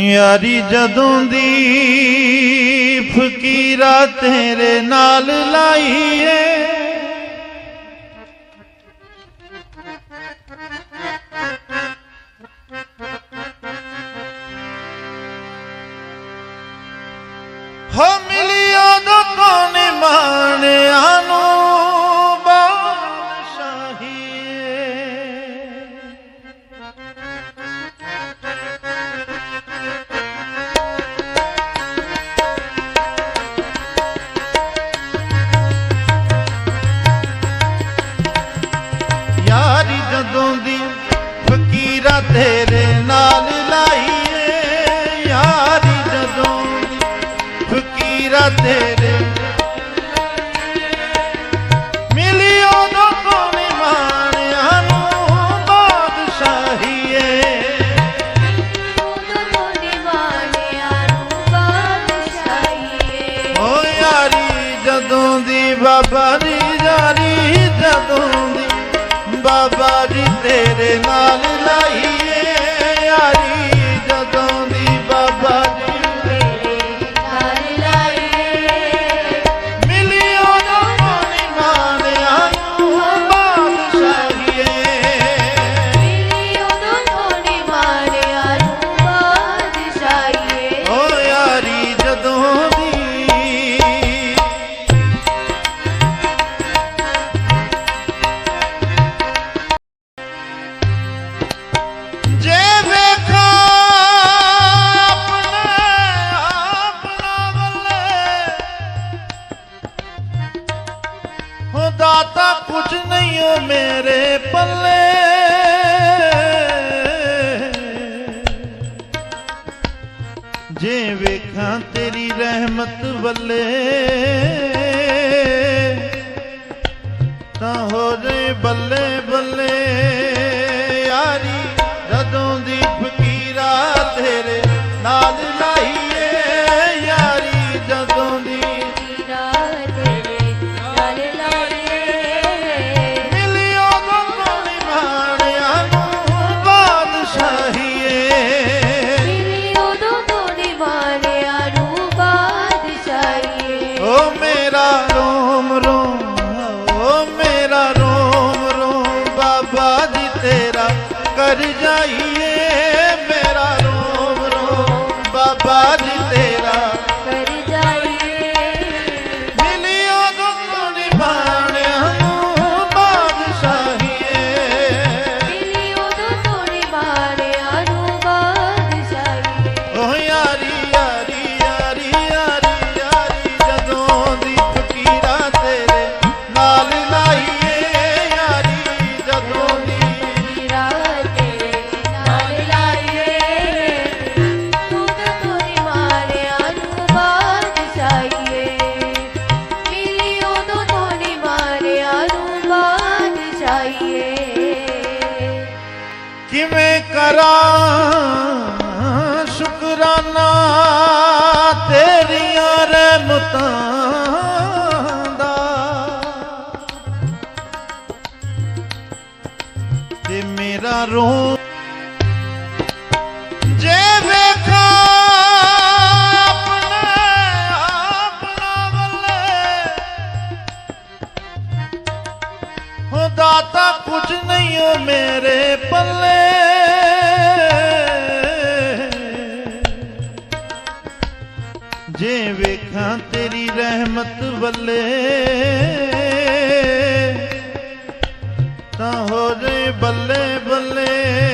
ਯਾਰੀ ਜਦੋਂ ਦੀ ਫਕੀਰਾ ਤੇਰੇ ਨਾਲ ਲਾਈਏ? ਹੋ ਯਾਰੀ ਜਦੋਂ ਦੀ ਫਕੀਰਾ ਤੇਰੇ ਨਾਲ ਲਾਈਏ, ਯਾਰੀ ਜਦੋਂ ਦੀ ਫਕੀਰਾ ਤੇਰੇ ਮਿਲੀ ਉਦੋਂ ਕੋਣੀ ਮਾਣਿਆ ਯਾਰੀ ਜਦੋਂ ਦੀ ਬਾਬਾ ਦੀ ਯਾਰੀ ਜਦੋਂ ਦੀ ਬਾਬਾ ਜੀ ਤੇਰੇ ਦਾਤਾ ਕੁਝ ਨਹੀਂ ਓ ਮੇਰੇ ਪੱਲੇ। ਜੇ ਵੇਖਾਂ ਤੇਰੀ ਰਹਿਮਤ ਵੱਲੇ, ਤਾਂ ਹੋ ਜੇ ਬੱਲੇ ਬੱਲੇ। ਯਾਰੀ, ਜਦੋਂ ਦੀ ਫਕੀਰਾ ਤੇਰੇ ਨਾਲ ਤੇਰਾ ਕਰ ਜਾਈਏ ਮੇਰਾ ਰੋਮ ਰੋਮ ਬਾਬਾ ਜੀ ਕਿਵੇਂ ਕਰਾਂ? ਸ਼ੁਕਰਾਨਾ ਤੇਰੀਆਂ ਰਹਿਮਤਾਂ ਦਾ। ਤੇ ਮੇਰਾ ਰੋਹ ਜੇ ਵੇਖਾਂ ਆਪਣੇ ਦਾਤਾ ਕੁਝ ਨਹੀਂ ਓ ਮੇਰੇ ਪੱਲੇ ਜੇ ਵੇਖਾਂ ਤੇਰੀ ਰਹਿਮਤ ਵੱਲੇ ਤਾਂ ਹੋ ਜੇ ਬੱਲੇ ਬੱਲੇ।